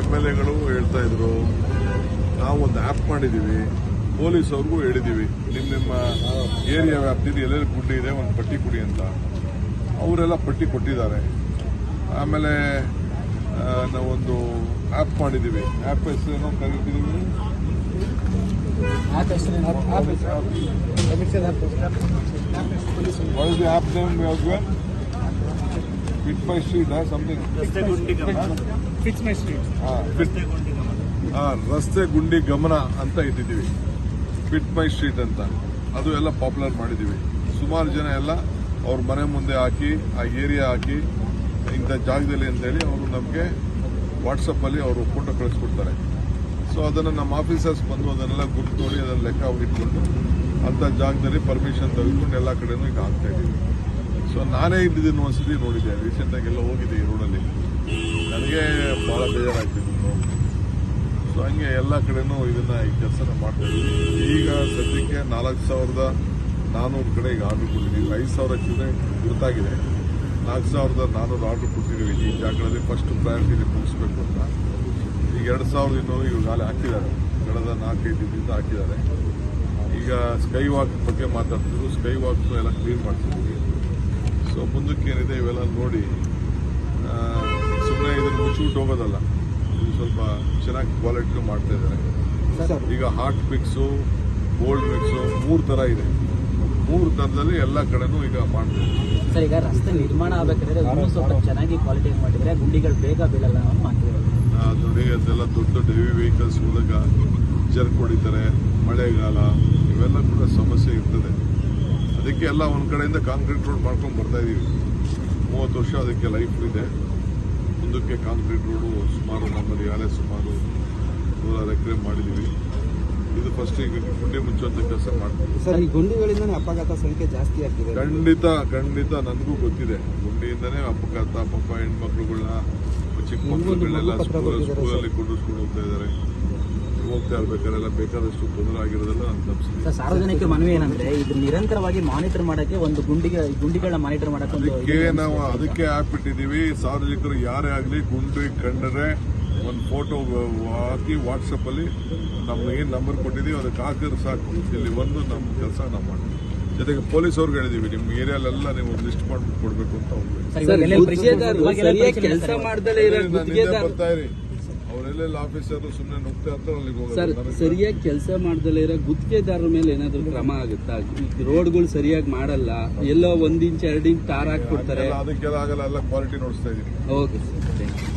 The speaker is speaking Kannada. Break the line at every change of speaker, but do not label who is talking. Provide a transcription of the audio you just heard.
ಎಂ ಎಲ್ ಎಗಳು ಹೇಳ್ತಾ ಇದ್ರು ನಾವು ಒಂದು ಆ್ಯಪ್ ಮಾಡಿದ್ದೀವಿ ಪೊಲೀಸ್ ಅವ್ರಿಗೂ ಹೇಳಿದ್ದೀವಿ ನಿಮ್ಮ ನಿಮ್ಮ ಏರಿಯಾ ವ್ಯಾಪ್ತಿಲಿ ಎಲ್ಲೆಲ್ಲಿ ಗುಡ್ಡಿ ಇದೆ ಒಂದು ಪಟ್ಟಿ ಕೊಡಿ ಅಂತ. ಅವರೆಲ್ಲ ಪಟ್ಟಿ ಕೊಟ್ಟಿದ್ದಾರೆ. ಆಮೇಲೆ ನಾವೊಂದು ಆ್ಯಪ್ ಮಾಡಿದ್ದೀವಿ. ಆ್ಯಪ್ ಹೆಸರೇನೋ ಕರಿತಿದ್ದೀವಿ app is the app name we have given? ರಸ್ತೆ ಗುಂಡಿ ಗಮನ ಅಂತ ಇಟ್ಟಿದ್ದೀವಿ. ಫಿಟ್ ಮೈ ಸ್ಟ್ರೀಟ್ ಅಂತ. ಅದು ಎಲ್ಲ ಪಾಪ್ಯುಲರ್ ಮಾಡಿದ್ದೀವಿ. ಸುಮಾರು ಜನ ಎಲ್ಲ ಅವ್ರ ಮನೆ ಮುಂದೆ ಹಾಕಿ, ಆ ಏರಿಯಾ ಹಾಕಿ, ಇಂಥ ಜಾಗದಲ್ಲಿ ಅಂತೇಳಿ ಅವರು ನಮಗೆ ವಾಟ್ಸಪ್ಪಲ್ಲಿ ಅವರು ಫೋಟೋ ಕಳಿಸ್ಕೊಡ್ತಾರೆ. ಸೊ ಅದನ್ನು ನಮ್ಮ ಆಫೀಸರ್ಸ್ ಬಂದು ಅದನ್ನೆಲ್ಲ ಗುರುತು ನೋಡಿ, ಅದನ್ನು ಲೆಕ್ಕ ಇಟ್ಕೊಂಡು ಅಂಥ ಜಾಗದಲ್ಲಿ ಪರ್ಮಿಷನ್ ತೆಗೆದುಕೊಂಡು ಎಲ್ಲ ಕಡೆನೂ ಈಗ ಹಾಕ್ತಾ ಇದ್ದೀವಿ. ಸೊ ನಾನೇ ಇದ್ದಿದ್ದನ್ನು ಒಂದ್ಸತಿ ನೋಡಿದ್ದೆ. ರೀಸೆಂಟಾಗಿ ಎಲ್ಲ ಹೋಗಿದ್ದೆ ಈ ರೋಡಲ್ಲಿ ನನಗೆ ಭಾಳ ಬೇಜಾರಾಗ್ತಿತ್ತು ಸೊ ಹಂಗೆ ಎಲ್ಲ ಕಡೆನೂ ಇದನ್ನ ಈ ಕೆಲಸನ ಮಾಡ್ತಾ ಇದ್ದೀವಿ ಈಗ ಸದ್ಯಕ್ಕೆ ನಾಲ್ಕು ಸಾವಿರದ ನಾನ್ನೂರು ಕಡೆ ಈಗ ಆರ್ಡರ್ ಕೊಟ್ಟಿದ್ದೀವಿ ಐದು ಸಾವಿರ ಚಿಲ್ಲರೆ ಗುರುತಾಗಿದೆ. ನಾಲ್ಕು ಸಾವಿರದ ನಾನ್ನೂರು ಆರ್ಡರ್ ಕೊಟ್ಟಿದ್ದೀವಿ. ಈ ಜಾಗದಲ್ಲಿ ಫಸ್ಟ್ ಪ್ರಯಾರಿಟಿ ಮುಗಿಸ್ಬೇಕು ಅಂತ. ಈಗ ಎರಡು ಸಾವಿರದ ಇನ್ನೂರು ಗಾಲಿ ಹಾಕಿದ್ದಾರೆ. ಕಳೆದ ನಾಲ್ಕೈದು ದಿನದಿಂದ ಹಾಕಿದ್ದಾರೆ. ಈಗ ಸ್ಕೈ ವಾಕ್ ಬಗ್ಗೆ ಮಾತಾಡ್ತಿದ್ರು. ಸ್ಕೈ ವಾಕ್ ಎಲ್ಲ ಕ್ಲೀನ್ ಮಾಡ್ತಿದ್ದೀವಿ. ಸೊ ಮುಂದಕ್ಕೆ ಏನಿದೆ ಇವೆಲ್ಲ ನೋಡಿ ಸುಮ್ಮನೆ ಇದನ್ನು ಮುಚ್ಚಿಬಿಟ್ಟು ಹೋಗೋದಲ್ಲ. ಇದು ಸ್ವಲ್ಪ ಚೆನ್ನಾಗಿ ಕ್ವಾಲಿಟಿ ಮಾಡ್ತಾ ಇದ್ದಾರೆ. ಈಗ ಹಾಟ್ ಮಿಕ್ಸು ಗೋಲ್ಡ್ ಮಿಕ್ಸು ಮೂರು ಥರ ಇದೆ. ಮೂರು ಥರದಲ್ಲಿ ಎಲ್ಲ ಕಡೆನೂ ಈಗ ಮಾಡ್ತಾ ಇದ್ದೀವಿ
ಸರ್ ಈಗ ರಸ್ತೆ ನಿರ್ಮಾಣ ಆಗಬೇಕಾದ್ರೆ ಸ್ವಲ್ಪ ಚೆನ್ನಾಗಿ ಕ್ವಾಲಿಟಿ ಮಾಡಿದರೆ ಗುಂಡಿಗಳು ಬೇಗ ಬೀಳಲ್ಲ
ಆ, ನೋಡಿ ಅದೆಲ್ಲ ದೊಡ್ಡ ದೊಡ್ಡ ಹೆವಿ ವೆಹಿಕಲ್ಸ್ ಮೂಲಕ ಜರ್ಕ್ ಹೊಡಿತಾರೆ ಮಳೆಗಾಲ ಇವೆಲ್ಲ ಕೂಡ ಸಮಸ್ಯೆ ಇರ್ತದೆ. ಅದಕ್ಕೆ ಎಲ್ಲ ಒಂದು ಕಡೆಯಿಂದ ಕಾಂಕ್ರೀಟ್ ರೋಡ್ ಮಾಡ್ಕೊಂಡು ಬರ್ತಾ ಇದ್ದೀವಿ ಮೂವತ್ತು ವರ್ಷ ಅದಕ್ಕೆ ಲೈಫ್ ಇದೆ. ಮುಂದಕ್ಕೆ ಕಾಂಕ್ರೀಟ್ ರೋಡು ಸುಮಾರು ನಮ್ಮಲ್ಲಿ ಯಾರೇ ಸುಮಾರು ನೂರಾರು ಎಕರೆ ಮಾಡಿದ್ದೀವಿ. ಇದು ಫಸ್ಟ್ ಈಗ ಗುಂಡಿ ಮುಚ್ಚುವಂಥ ಕೆಲಸ ಮಾಡ್ತೀವಿ.
ಸರ್ ಈ ಗುಂಡಿಗಳಿಂದನೇ ಅಪಘಾತ ಸಂಖ್ಯೆ ಜಾಸ್ತಿ ಆಗ್ತಿದೆ.
ಖಂಡಿತ ಖಂಡಿತ ನನಗೂ ಗೊತ್ತಿದೆ. ಗುಂಡಿಯಿಂದನೇ ಅಪಘಾತ ಪಾಪ ಹೆಣ್ಮಕ್ಳುಗಳನ್ನ ಚಿಕ್ಕ ಮಕ್ಕಳುಗಳನ್ನೆಲ್ಲ ಸ್ಕೂಲಲ್ಲಿ ಕುಂಡಿಸ್ಕೊಂಡು ಹೋಗ್ತಾ ಇದ್ದಾರೆ. ಹೋಗ್ತಾ ಇರ್ಬೇಕಾರೆಲ್ಲ ಬೇಕಾದಷ್ಟು ತೊಂದರೆ ಆಗಿರೋದೆಲ್ಲ
ಸಾರ್ವಜನಿಕ ಮನವಿ ಏನಂದ್ರೆ ಇದು ನಿರಂತರವಾಗಿ ಮಾನಿಟರ್ ಮಾಡಕ್ಕೆ ಒಂದು ಗುಂಡಿಗೆ ಗುಂಡಿಗಳನ್ನ ಮಾನಿಟರ್ ಮಾಡಕ್ಕೆ
ಅದಕ್ಕೆ ನಾವು ಅದಕ್ಕೆ ಹಾಕ್ಬಿಟ್ಟಿದ್ದೀವಿ. ಸಾರ್ವಜನಿಕರು ಯಾರೇ ಆಗಲಿ ಗುಂಡಿ ಕಂಡರೆ ಒಂದು ಫೋಟೋ ಹಾಕಿ ವಾಟ್ಸಪ್ಪಲ್ಲಿ ನಮ್ಗೆ ಏನು ನಂಬರ್ ಕೊಟ್ಟಿದ್ದೀವಿ ಅದಕ್ಕೆ ಹಾಕಿದ್ರೆ ಸಾಕು. ಇಲ್ಲಿ ಒಂದು ನಮ್ಮ ಕೆಲಸ ನಾವು ಮಾಡ್ತೀವಿ. ಜೊತೆಗೆ ಪೊಲೀಸ್ ಅವ್ರಿಗೆ ಹೇಳಿದೀವಿ ನಿಮ್ಮ ಏರಿಯಾಲೆಲ್ಲ ನೀವು ಒಂದು ಲಿಸ್ಟ್ ಮಾಡ್ಬಿಟ್ಟು ಕೊಡಬೇಕು ಅಂತ ಬರ್ತಾ ಇರಿ. ಅವರೆಲ್ಲೆಲ್ಲ ಆಫೀಸರ್ ಸುಮ್ಮನೆ ನುಗ್ತಾ ಇರ್ತಾರೆ ಅಲ್ಲಿಗೆ
ಸರ್ ಸರಿಯಾಗಿ ಕೆಲಸ ಮಾಡ್ದಲೇ ಇರೋ ಗುತ್ತಿಗೆದಾರರ ಮೇಲೆ ಏನಾದರೂ ಕ್ರಮ ಆಗುತ್ತಾ? ಈ ರೋಡ್ಗಳು ಸರಿಯಾಗಿ ಮಾಡಲ್ಲ ಎಲ್ಲೋ ಒಂದ್ ಇಂಚ್ ಎರಡು ಇಂಚ್ ಟಾರ್ ಹಾಕ್ಬಿಡ್ತಾರೆ.
ಅದಕ್ಕೆಲ್ಲ ಆಗಲ್ಲ ಎಲ್ಲ ಕ್ವಾಲಿಟಿ ನೋಡಿಸ್ತಾ ಇದೀನಿ.
Okay sir